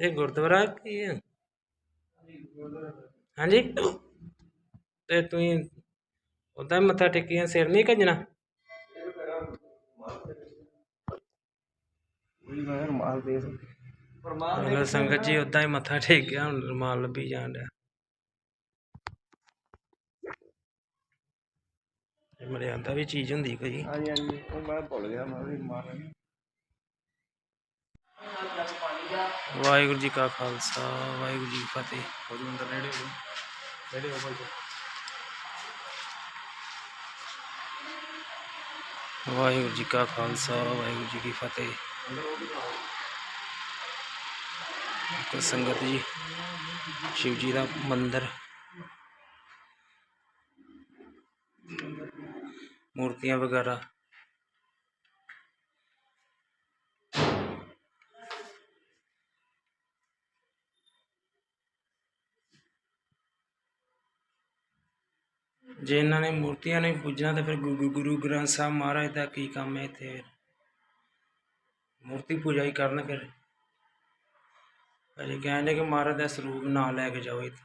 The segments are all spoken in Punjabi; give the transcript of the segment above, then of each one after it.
ਇਹ ਗੁਰਦੁਆਰਾ ਕੀ ਹੈ? ਹਾਂਜੀ? ਤੇ ਤੁਸੀਂ ਉਦਾਂ ਮੱਥਾ ਟੇਕੀਆਂ ਸਿਰ ਨਹੀਂ ਕੱਜਣਾ? ਚਲੋ ਸੰਗਤ ਜੀ ਉਦਾਂ ਹੀ ਮੱਥਾ ਟੇਕ ਗਿਆ ਹੁਣ ਰੁਮਾਲ ਲੱਭੀ ਜਾਣ ਡਿਆ। ਇਹ ਮਰਿਆਦਾ ਵੀ ਚੀਜ਼ ਹੁੰਦੀ ਕੋਈ। ਹਾਂਜੀ ਹਾਂਜੀ। ਉਹ ਮੈਂ ਭੁੱਲ ਗਿਆ ਮੈਂ ਵੀ ਮਾਰ ਵਾਹਿਗੁਰੂ ਜੀ ਕਾ ਖਾਲਸਾ ਵਾਹਿਗੁਰੂ ਜੀ ਕੀ ਫਤਿਹ ਕੋਈ ਅੰਦਰ ਨੇੜੇ ਹੋ ਨੇੜੇ ਹੋ ਭਾਈ ਵਾਹਿਗੁਰੂ ਜੀ ਕਾ ਖਾਲਸਾ ਵਾਹਿਗੁਰੂ ਜੀ ਕੀ ਫਤਿਹ ਤੇ ਸੰਗਤ ਜੀ ਸ਼ਿਵ ਜੀ ਦਾ ਮੰਦਿਰ ਮੂਰਤੀਆਂ ਵਗੈਰਾ ਜੇ ਇਹਨਾਂ ਨੇ ਮੂਰਤੀਆਂ ਨਹੀਂ ਪੂਜਣਾ ਤਾਂ ਫਿਰ ਗੁਰੂ ਗੁਰੂ ਗ੍ਰੰਥ ਸਾਹਿਬ ਮਹਾਰਾਜ ਦਾ ਕੀ ਕੰਮ ਹੈ ਇੱਥੇ ਫਿਰ? ਮੂਰਤੀ ਪੂਜਾ ਹੀ ਕਰਨ ਫਿਰ। ਅਜੇ ਕਹਿੰਦੇ ਕਿ ਮਹਾਰਾਜ ਦਾ ਸਰੂਪ ਨਾ ਲੈ ਕੇ ਜਾਓ ਇੱਥੇ।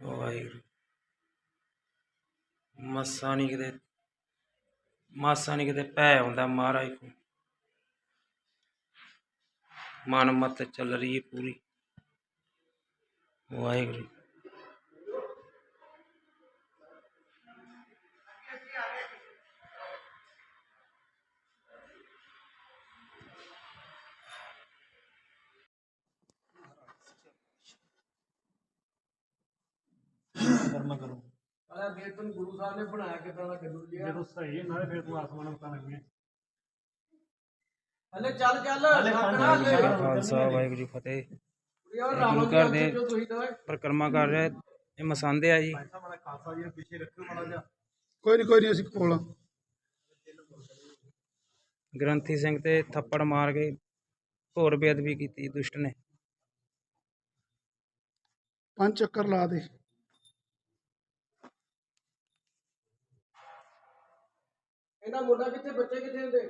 ਵਾਹਿਗੁਰੂ। ਮੱਸਾ ਨਹੀਂ ਕਿਤੇ, ਮਾਸਾ ਨਹੀਂ ਕਿਤੇ ਭੈ ਆਉਂਦਾ ਮਹਾਰਾਜ ਕੋ ਮਨ ਮਤ ਚੱਲ ਰਹੀ ਹੈ ਪੂਰੀ ਵਾਹਿਗੁਰੂ ਕਰਮਾ ਕਰੋ ਅਲਾ ਜੇ ਤੈਨੂੰ ਗੁਰੂ ਸਾਹਿਬ ਨੇ ਬਣਾਇਆ ਕਿਦਾਂ ਦਾ ਗੱਲੂ ਜਿਹਾ ਜਦੋਂ ਸਹੀ ਹੈ ਨਾਲੇ ਫਿਰ ਤੂੰ ਆਸਮਾਨ ਨੂੰ ਪਤਾ ਲੱਗੇ ਹਲੇ ਚੱਲ ਚੱਲ ਹਲੇ। ਖਾਲਸਾ ਵਾਹਿਗੁਰੂ ਜੀ ਫਤਿਹ। ਯਾਰ ਗੁਰੂ ਘਰ ਦੇ ਪਰਿਕਰਮਾ ਕਰ ਰਿਹਾ ਇਹ ਮਸੰਦ ਆ ਜੀ। ਐਸਾ ਮਾੜਾ ਖਾਲਸਾ ਜੀ ਨੂੰ ਪਿੱਛੇ ਰੱਖੋ ਮਾੜਾ ਜਿਹਾ। ਕੋਈ ਨਹੀਂ ਕੋਈ ਨਹੀਂ ਅਸੀਂ ਕੋਲ ਗ੍ਰੰਥੀ ਸਿੰਘ ਤੇ ਥੱਪੜ ਮਾਰ ਕੇ ਹੋਰ ਬੇਅਦਬੀ ਕੀਤੀ ਦੁਸ਼ਟ ਨੇ। ਪੰਜ ਚੱਕਰ ਲਾ ਦੇ। ਇਹਦਾ ਮੁੰਡਾ ਕਿੱਥੇ ਬੱਚੇ ਕਿੱਥੇ ਹੁੰਦੇ?